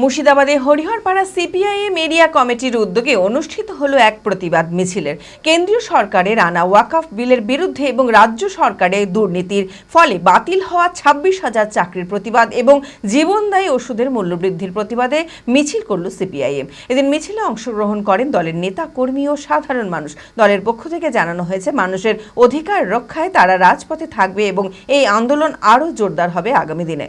মুর্শিদাবাদে Hariharpara CPIM area কমিটির উদ্যোগে অনুষ্ঠিত হলো এক প্রতিবাদ মিছিলের। কেন্দ্রীয় সরকারের আনা ওয়াকফ বিলের বিরুদ্ধে এবং রাজ্য সরকারের দুর্নীতির ফলে বাতিল হওয়া ছাব্বিশ হাজার চাকরির প্রতিবাদ এবং জীবনদায়ী ওষুধের মূল্যবৃদ্ধির প্রতিবাদে মিছিল করল সিপিআইএম। এদিন মিছিলে অংশগ্রহণ করেন দলের নেতা, কর্মী ও সাধারণ মানুষ। দলের পক্ষ থেকে জানানো হয়েছে, মানুষের অধিকার রক্ষায় তারা রাজপথে থাকবে এবং এই আন্দোলন আরও জোরদার হবে আগামী দিনে।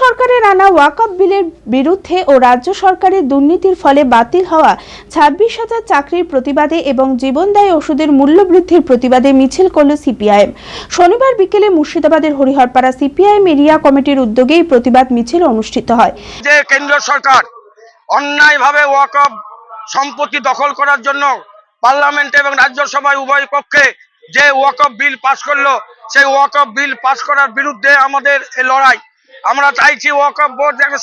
সরকারের আনা ওয়াকআপ বিলের বিরুদ্ধে ও রাজ্য সরকারের দুর্নীতির ফলে বাতিল হওয়া ছাব্বিশ হাজার চাকরির প্রতিবাদে এবং জীবনদায়ী ওষুধের মূল্য বৃদ্ধির প্রতিবাদে মিছিল করল সিপিআইএম। শনিবার বিকেলে মুর্শিদাবাদের হরিহরপাড়া সিপিআইএম এরিয়া কমিটির উদ্যোগে এই প্রতিবাদ মিছিল অনুষ্ঠিত হয়। যে কেন্দ্র সরকার অন্যায়ভাবে ওয়াকআপ সম্পত্তি দখল করার জন্য পার্লামেন্ট এবং রাজ্যসভায় উভয় পক্ষে যে ওয়াকফ বিল পাস করল, সেই ওয়াকআপ বিল পাস করার বিরুদ্ধে আমাদের এই লড়াই। আমরা চাইছি ওয়াকফ বোর্ড একটা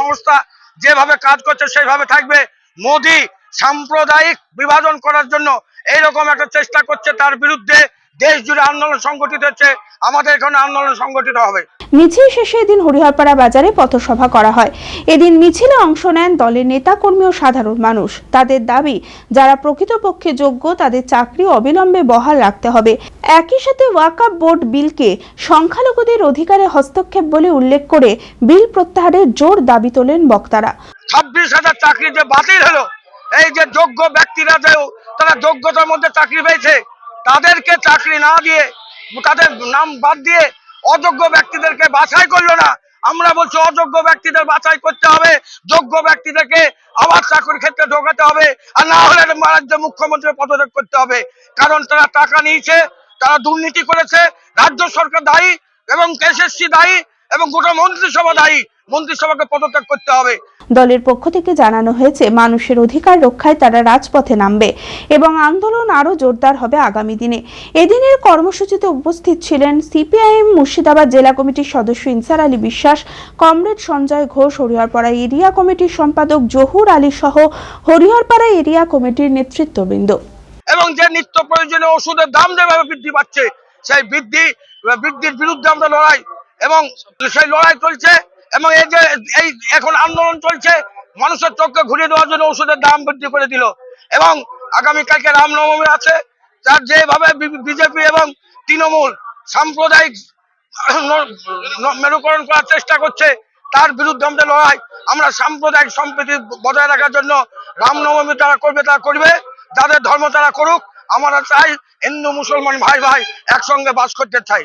সংস্থা যেভাবে কাজ করছে সেইভাবে থাকবে। মোদি সাম্প্রদায়িক বিভাজন করার জন্য এইরকম একটা চেষ্টা করছে তার বিরুদ্ধে। দেশ জুড়ে আন্দোলন সংগঠিত হচ্ছে আমাদের এখানে আন্দোলন সংগঠিত হবে। মিছিল শেষে এদিন হরিহরপাড়া বাজারে পথসভা করা হয়। এদিন মিছিলে অংশ নেন দলের নেতাকর্মী ও সাধারণ মানুষ। তাদের দাবি যারা প্রকৃতপক্ষে যোগ্য তাদের চাকরি অবিলম্বে বহাল রাখতে হবে। একই সাথে ওয়াকআপ বোর্ড বিলকে সংখ্যালঘুদের অধিকারে হস্তক্ষেপ বলে উল্লেখ করে বিল প্রত্যাহারের জোর দাবি তোলেন বক্তারা। ছাব্বিশ হাজার চাকরি যে বাতিল হলো এই যে যোগ্য ব্যক্তিরা যে তারা যোগ্যতার মধ্যে চাকরি পেয়েছে তাদেরকে চাকরি না দিয়ে, তাদের নাম বাদ দিয়ে অযোগ্য ব্যক্তিদেরকে বাছাই করল না। আমরা বলছি, অযোগ্য ব্যক্তিদের বাছাই করতে হবে। যোগ্য ব্যক্তিদেরকে আবার চাকরির ক্ষেত্রে ঢোকাতে হবে। আর না হলে রাজ্য মুখ্যমন্ত্রী পদত্যাগ করতে হবে। কারণ তারা টাকা নিয়েছে, তারা দুর্নীতি করেছে। রাজ্য সরকার দায়ী এবং এসএসসি দায়ী এবং গোটা মন্ত্রিসভা দায়ী। মন্ত্রিসভাকে পদত্যাগ করতে হবে। দলের পক্ষ থেকে জানানো হয়েছে মানুষের অধিকার রক্ষায় তারা রাজপথে নামবে এবং আন্দোলন আরও জোরদার হবে আগামী দিনে। এদিনের কর্মসূচিতে উপস্থিত ছিলেন সিপিআইএম মুর্শিদাবাদ জেলা কমিটির সদস্য ইনসার আলী বিশ্বাস কমরেড সঞ্জয় ঘোষ হরিহরপাড়া এরিয়া কমিটির সম্পাদক জহুর আলী সহ হরিহরপাড়া এরিয়া কমিটির নেতৃত্ববৃন্দ। এবং যে নিত্য প্রয়োজনীয় ওষুধের দাম যেভাবে বৃদ্ধি পাচ্ছে সেই বৃদ্ধি বৃদ্ধির বিরুদ্ধে আমরা লড়াই এবং সেই লড়াই চলছে। এবং এই যে, এই এখন আন্দোলন চলছে, মানুষের চোখকে ঘুরিয়ে দেওয়ার জন্য ওষুধের দাম বৃদ্ধি করে দিল। এবং আগামীকালকে রামনবমী আছে যার যেভাবে বিজেপি এবং তৃণমূল সাম্প্রদায়িক মেরুকরণ করার চেষ্টা করছে, তার বিরুদ্ধে আমাদের লড়াই। আমরা সাম্প্রদায়িক সম্প্রীতি বজায় রাখার জন্য রামনবমী তারা করবে তারা করবে, যাদের ধর্ম তারা করুক। আমরা চাই হিন্দু, মুসলমান ভাই ভাই একসঙ্গে বাস করতে চাই।